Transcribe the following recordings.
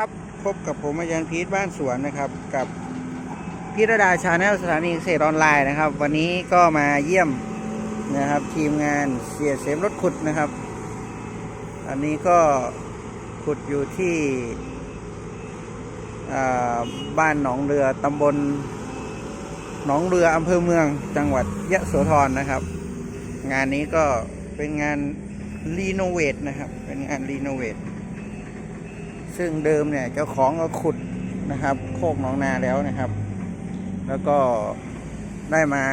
ครับพบกับผมอาจารย์พีทบ้านสวนนะครับ กับพิรดาชาแนลสถานีเกษตรออนไลน์นะครับ วันนี้ก็มาเยี่ยมนะครับ ทีมงานเสียเสมรถขุดนะครับ อันนี้ก็ขุดอยู่ที่บ้านหนองเรือตำบลหนองเรืออำเภอเมืองจังหวัดยะโสธรนะครับ งานนี้ก็เป็นงานรีโนเวทนะครับ เป็นงานรีโนเวท ซึ่งเดิมเนี่ยเจ้าของก็ขุดนะครับโคกหนองนาแล้วนะครับ แล้วก็ได้มา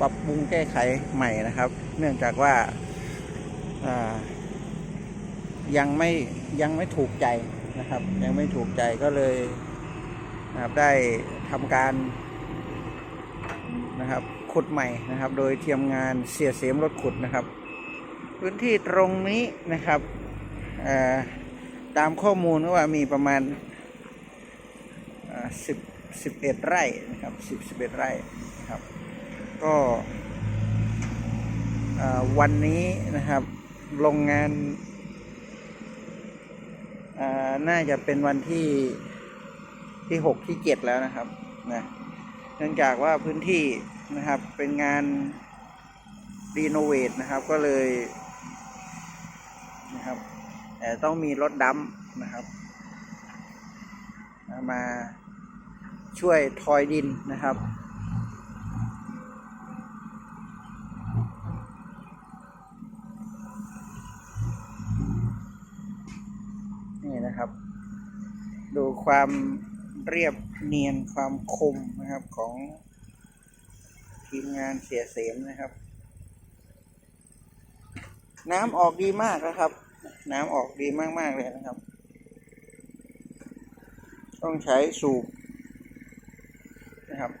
ปรับปรุงแก้ไขใหม่นะครับ เนื่องจากว่ายังไม่ยังไม่ถูกใจนะครับ ยังไม่ถูกใจก็เลยนะครับได้ทำการนะครับขุดใหม่นะครับ โดยเทียมงานเสียเสียมรถขุดนะครับ พื้นที่ตรงนี้นะครับ ตามข้อมูลก็ว่ามีประมาณสิบสิบเอ็ดไร่นะครับสิบสิบเอ็ดไร่นะครับ ก็วันนี้นะครับโรงงานน่าจะเป็นวันที่ที่หกที่เจ็ดแล้วนะครับนะเนื่องจากว่าพื้นที่นะครับเป็นงานรีโนเวทนะครับก็เลยนะครับ แต่ต้องมีรถดำนะครับ มาช่วยทอยดินนะครับ นี่นะครับ ดูความเรียบเนียนความคมนะครับของทีมงานเสียเสมนะครับ น้ำออกดีมากนะครับ น้ำออกดีมาก ๆ เลยนะครับ ต้องใช้สูบนะครับ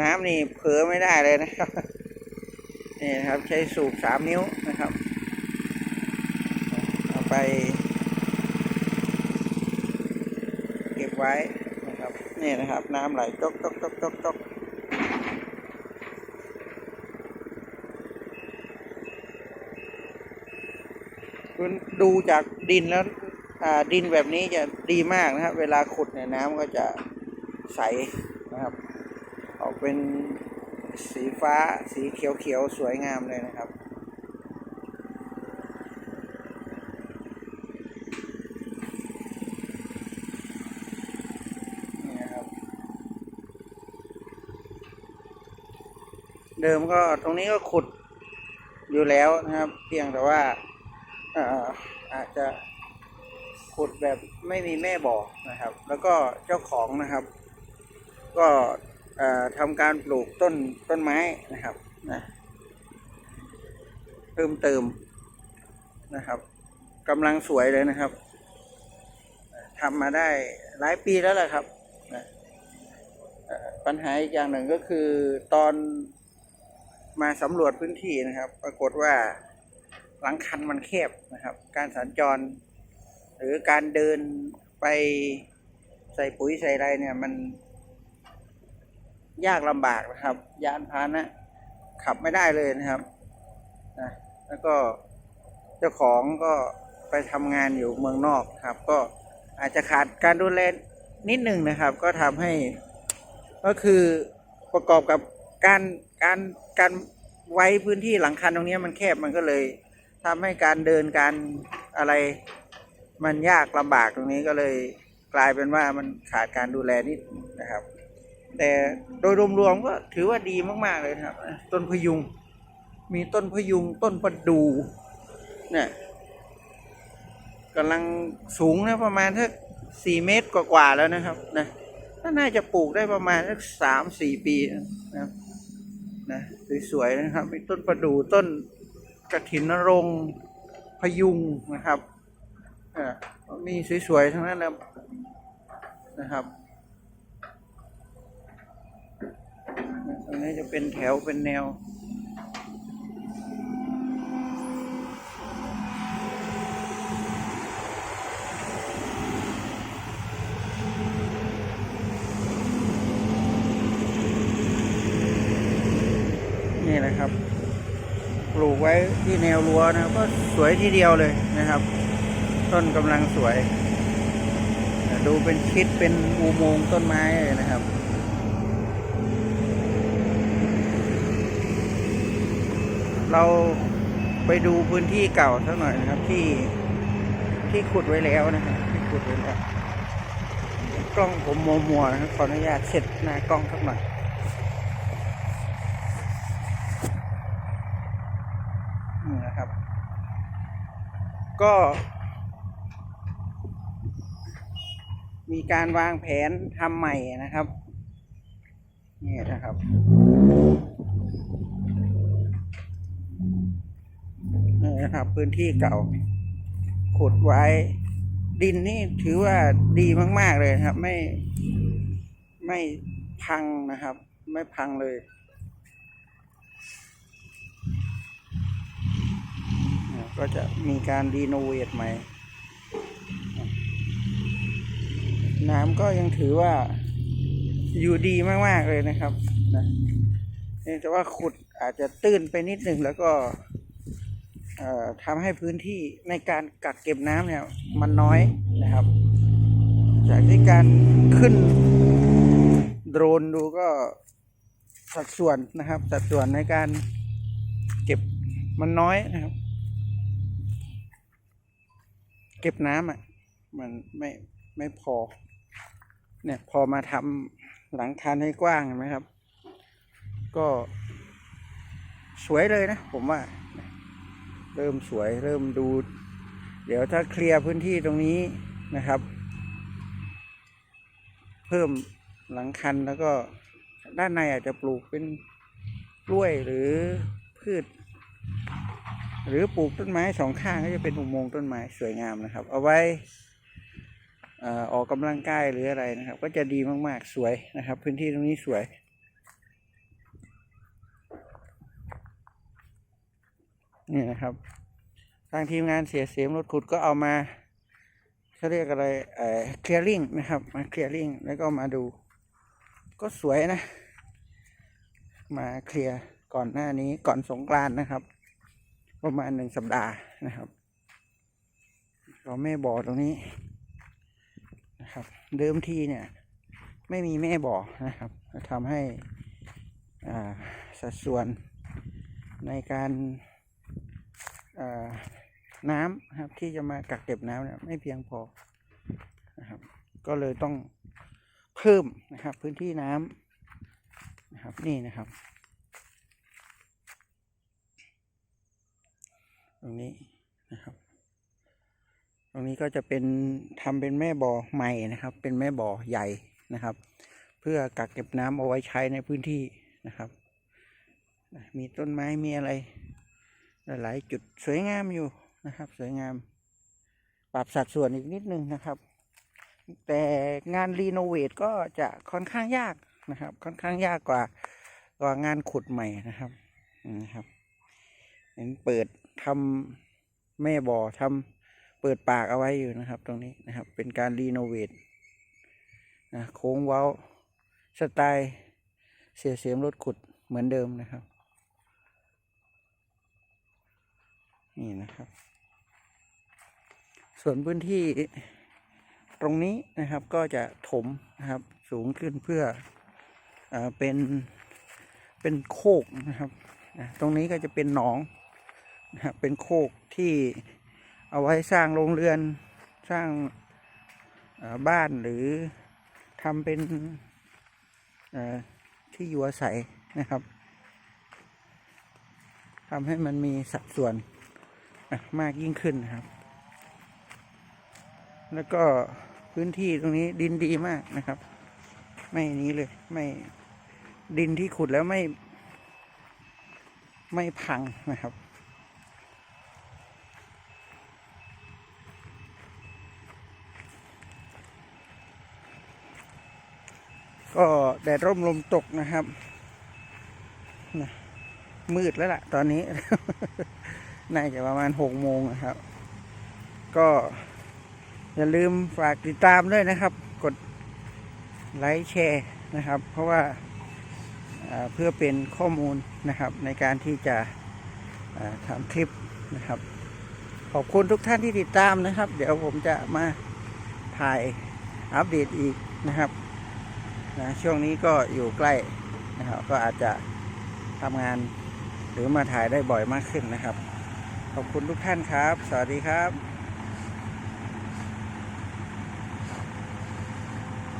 น้ำนี่เผลอไม่ได้เลยนะครับนี่นะครับใช้สูบสามนิ้วนะครับ เอาไป เก็บไว้นะครับนี่นะครับ น้ำไหลจกจกจกจกจก ดูจากดินแล้วดินแบบนี้จะดีมากนะครับ เวลาขุดเนี่ยน้ำก็จะใสนะครับ ออกเป็นสีฟ้าสีเขียวๆสวยงามเลยนะครับเดิมก็ตรงนี้ก็ขุดอยู่แล้วนะครับ เพียงแต่ว่า อาจจะขุดแบบไม่มีแม่บ่อนะครับ แล้วก็เจ้าของนะครับ ก็ทำการปลูกต้นต้นไม้นะครับนะเพิ่มเติมนะครับกำลังสวยเลยนะครับทำมาได้หลายปีแล้วแหละครับนะปัญหาอีกอย่างหนึ่งก็คือตอนมาสำรวจพื้นที่นะครับ ปรากฏว่า หลังคันมันแคบนะครับ การสัญจร หรือการเดินไปใส่ปุ๋ยใส่อะไรเนี่ยมัน ยากลำบากนะครับ ยานพาหนะ ขับไม่ได้เลยนะครับนะแล้วก็เจ้าของก็ไปทำงานอยู่เมืองนอกครับ ก็อาจจะขาดการดูแลนิดหนึ่งนะครับ ก็ทำให้ก็คือประกอบกับการการการไว้พื้นที่หลังคันตรงนี้มันแคบมันก็เลย ทำให้การเดินการอะไรมันยากลำบากตรงนี้ก็เลยกลายเป็นว่ามันขาดการดูแลนิดนะครับ แต่โดยรวมๆก็ถือว่าดีมากๆเลยครับ ต้นพยุง มีต้นพยุงต้นประดูเนี่ยกำลังสูงนะประมาณสักสี่เมตรกว่าๆแล้วนะครับนะก็น่าจะปลูกได้ประมาณสักสามสี่ปีนะครับนะสวยๆนะครับมีต้นประดูต้น กระถินนรงพยุงนะครับอ่ามีสวยๆทั้งนั้นนะนะครับตรงนี้จะเป็นแถวเป็นแนวนี่นะครับ ลูกไว้ที่แนวรั้วนะก็สวยทีเดียวเลยนะครับ ต้นกำลังสวย ดูเป็นชิดเป็นอุโมงค์ต้นไม้เลยนะครับเราไปดูพื้นที่เก่าสักหน่อยนะครับที่ที่ขุดไว้แล้วนะครับที่ขุดไว้แล้วกล้องผมมัวมัวนะครับขออนุญาตเสร็จหน้ากล้องสักหน่อยนี่นะครับ ก็ มีการวางแผนทำใหม่นะครับนี่นะครับ นี่นะครับ พื้นที่เก่า ขุดไว้ ดินนี่ถือว่าดีมาก ๆ เลยครับ ไม่ไม่พังนะครับ ไม่พังเลย ก็จะมีการรีโนเวทใหม่ น้ำก็ยังถือว่าอยู่ดีมากๆเลยนะครับนะแต่ว่าขุดอาจจะตื้นไปนิดหนึ่งแล้วก็ทำให้พื้นที่ในการกักเก็บน้ำเนี่ยมันน้อยนะครับ จากที่การขึ้นโดรนดูก็สัดส่วนนะครับ สัดส่วนในการเก็บมันน้อยนะครับ เก็บน้ำอะ มันไม่ไม่พอ เนี่ยพอมาทำหลังคานให้กว้างเห็นไหมครับ ก็ สวยเลยนะ ผมว่า เริ่มสวยเริ่มดู เดี๋ยวถ้าเคลียร์พื้นที่ตรงนี้นะครับ เพิ่มหลังคันแล้วก็ด้านในอาจจะปลูกเป็นกล้วยหรือพืช หรือปลูกต้นไม้สองข้างก็จะเป็นอุโมงค์ต้นไม้สวยงามนะครับ เอาไว้ออออกกำลังกายหรืออะไรนะครับ ก็จะดีมากๆสวยนะครับ พื้นที่ตรงนี้สวย นี่นะครับ ทางทีมงานเสียเสียมรถขุดก็เอามาเขาเรียกอะไรเอ่อเคลียร์ลิงนะครับ มาเคลียร์ลิงแล้วก็มาดู ก็สวยนะ มาเคลียร์ก่อนหน้านี้ก่อนสงกรานนะครับ ประมาณหนึ่งสัปดาห์นะครับก็แม่บ่อตรงนี้นะครับ เดิมทีเนี่ย ไม่มีแม่บ่อนะครับทำให้อ่าสัดส่วนในการน้ำนะครับที่จะมากักเก็บน้ำเนี่ยไม่เพียงพอนะครับก็เลยต้องเพิ่มนะครับพื้นที่น้ำนะครับนี่นะครับ ตรงนี้นะครับ ตรงนี้ก็จะเป็นทำเป็นแม่บ่อใหม่นะครับ เป็นแม่บ่อใหญ่นะครับ เพื่อกักเก็บน้ำเอาไว้ใช้ในพื้นที่นะครับ มีต้นไม้มีอะไร หลายจุดสวยงามอยู่นะครับ สวยงาม ปรับสัดส่วนอีกนิดนึงนะครับ แต่งานรีโนเวทก็จะค่อนข้างยากนะครับ ค่อนข้างยากกว่ากว่างานขุดใหม่นะครับนะครับ เปิดทำแม่บ่อทำเปิดปากเอาไว้อยู่นะครับ ตรงนี้นะครับ เป็นการรีโนเวทนะโค้งเว้าสไตล์เสียเสียมรถขุดเหมือนเดิมนะครับ นี่นะครับ ส่วนพื้นที่ตรงนี้นะครับก็จะถมนะครับสูงขึ้นเพื่อเออเป็นเป็นโคกนะครับ ตรงนี้ก็จะเป็นหนอง นะครับเป็นโคกที่เอาไว้สร้างโรงเรือนสร้างบ้านหรือทำเป็นที่อยู่อาศัยนะครับทำให้มันมีสัดส่วนมากยิ่งขึ้นนะครับ แล้วก็พื้นที่ตรงนี้ดินดีมากนะครับ ไม่นี้เลยไม่ดินที่ขุดแล้วไม่ ไม่พังนะครับ ก็แดดร่มลมตกนะครับ มืดแล้วล่ะ ตอนนี้ น่าจะประมาณหกโมงนะครับ ก็ อย่าลืมฝากติดตามด้วยนะครับ กดไลค์แชร์นะครับ เพราะว่าเพื่อเป็นข้อมูลนะครับ ในการที่จะทำคลิปนะครับ ขอบคุณทุกท่านที่ติดตามนะครับ เดี๋ยวผมจะมาถ่ายอัปเดตอีกนะครับ นะช่วงนี้ก็อยู่ใกล้นะครับก็อาจจะทำงานหรือมาถ่ายได้บ่อยมากขึ้นนะครับ ขอบคุณทุกท่านครับ สวัสดีครับ